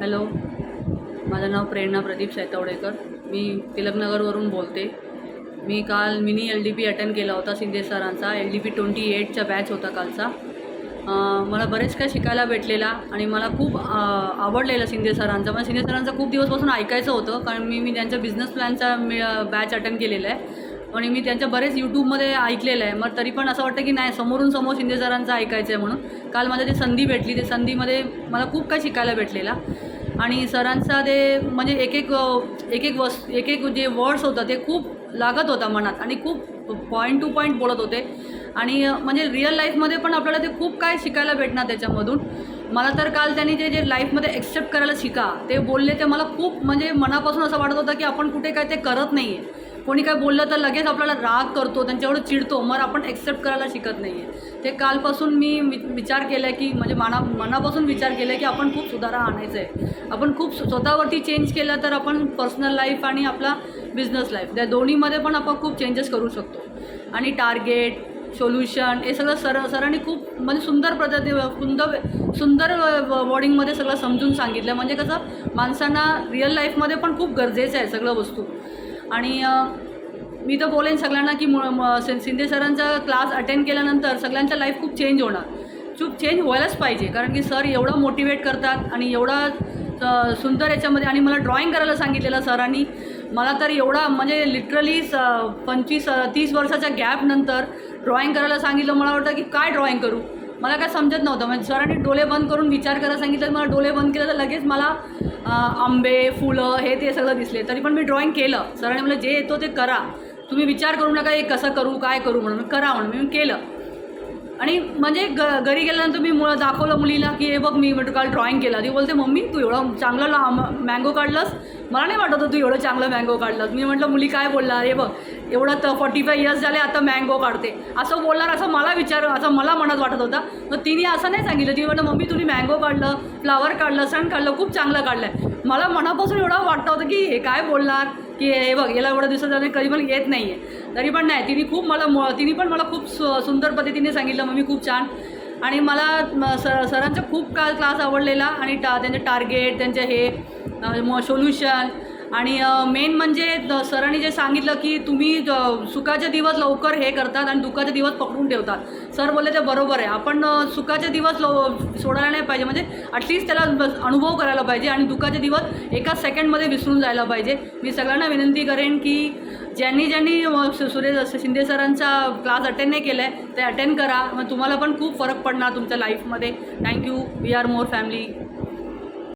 Hello माझं नाव प्रेरणा प्रदीप शैतावडेकर. मी तिलकनगरवरून बोलते. मी काल mini L D P attend केला होता शिंदे सरांचा. एल डी पी ट्वेंटी एटचा बॅच होता कालचा. मला बरेच काय शिकायला भेटलेला आणि मला खूप आवडलेला आवडलेलं शिंदे सरांचा. मला शिंदे सरांचं खूप दिवसपासून ऐकायचं होतं कारण मी मी त्यांच्या बिझनेस प्लॅनचा मी बॅच अटेंड केलेला आहे. आणि मी त्यांच्या बरेच यूट्यूबमध्ये ऐकलेलं आहे. मग तरी पण असं वाटतं की नाही समोरून समोर शिंदे सरांचं ऐकायचं आहे म्हणून. काल माझ्या जी संधी भेटली. ते संधीमध्ये मला खूप काही शिकायला भेटलेला. आणि सरांचा ते म्हणजे एक एक एक एक वस एक एक जे वर्ड्स होतं ते खूप लागत होता मनात आणि खूप पॉईंट टू पॉईंट बोलत होते. आणि म्हणजे रिअल लाईफमध्ये पण आपल्याला ते खूप काय शिकायला भेटणार त्याच्यामधून. मला तर काल त्यांनी जे जे लाईफमध्ये एक्सेप्ट करायला शिका ते बोलले ते मला खूप म्हणजे मनापासून असं वाटत होतं की आपण कुठे काय ते करत नाही आहे कोणी काय बोललं तर लगेच आपल्याला राग करतो त्यांच्यावर चिडतो. मग आपण ॲक्सेप्ट करायला शिकत नाही आहे ते कालपासून मी विचार केला आहे की म्हणजे मना मनापासून विचार केला आहे की आपण खूप सुधारा आणायचं आहे आपण खूप स्वतःवरती चेंज केला तर आपण पर्सनल लाईफ आणि आपला बिझनेस लाईफ त्या दोन्हीमध्ये पण आपण खूप चेंजेस करू शकतो. आणि टार्गेट सोल्युशन हे सगळं सर सरांनी खूप म्हणजे सुंदर पद्धती सुंदर सुंदर वॉर्डिंगमध्ये सगळं समजून सांगितलं. म्हणजे कसं माणसांना रिअल लाईफमध्ये पण खूप गरजेचं आहे सगळं वस्तू. आणि मी तर बोलेन सगळ्यांना की मु- म- शिंदे सरांचा क्लास अटेंड केल्यानंतर सगळ्यांचं लाईफ खूप चेंज होणार. चूप चेंज व्हायलाच पाहिजे कारण की सर एवढं मोटिवेट करतात आणि एवढा सुंदर याच्यामध्ये आणि मला ड्रॉईंग करायला सांगितलेलं सरांनी. मला तर एवढा म्हणजे लिटरली स पंचवीस तीस वर्षाच्या गॅपनंतर ड्रॉईंग करायला सांगितलं मला वाटतं की काय ड्रॉईंग करू? मला काय समजत नव्हतं. म्हणजे सरांनी डोळे बंद करून विचार करायला सांगितलं मला डोळे बंद केलं तर लगेच मला आंबे फुलं हे ते सगळं दिसले. तरी पण मी ड्रॉईंग केलं. सरांनी मला जे येतो ते करा. तुम्ही विचार करू नका हे कसं करू काय करू म्हणून. करा म्हणून. मी केलं. आणि म्हणजे ग घरी गेल्यानंतर मी मुलं दाखवलं मुलीला की हे बघ मी म्हटलं काल ड्रॉईंग केला. ती बोलते मम्मी तू एवढं चांगलं मँगो काढलंस? मला नाही वाटत तू एवढं चांगलं मँगो काढलंस. मी म्हटलं मुली काय बोलणार? हे बघ एवढं तर फॉर्टी फाय इयर्स झाले आता मँगो काढते. असं बोलणार असं मला विचार असं मला मनात वाटत होता. मग तिने असं नाही सांगितलं. ती म्हणलं मम्मी तुम्ही मँगो काढलं फ्लावर काढलं सण काढलं खूप चांगलं काढलं आहे मला मनापासून एवढं वाटतं होतं की हे काय बोलणार? की हे बघ याला एवढं दिवसात झालं कधी पण येत नाही आहे तरी पण नाही तिने खूप मला म तिने पण मला खूप सु सुंदर पद्धतीने सांगितलं मम्मी खूप छान. आणि मला सर सरांचा खूप का क्लास आवडलेला आणि टा त्यांचे टार्गेट त्यांचे हे सोल्युशन आणि मेन म्हणजे सरांनी जे सांगितलं की तुम्ही सुखाचे दिवस लवकर हे करतात आणि दुःखाचे दिवस पकडून ठेवतात. सर बोलले ते बरोबर आहे. आपण सुखाचे दिवस लव सोडायला नाही पाहिजे. म्हणजे ॲटलिस्ट त्याला अनुभव करायला पाहिजे आणि दुःखाचे दिवस एका सेकंडमध्ये विसरून जायला पाहिजे. मी सगळ्यांना विनंती करेन की ज्यांनी ज्यांनी सुरेश शिंदे सरांचा क्लास अटेंड नाही केला आहे ते अटेंड करा. मग तुम्हाला पण खूप फरक पडणार तुमच्या लाईफमध्ये thank you we are more family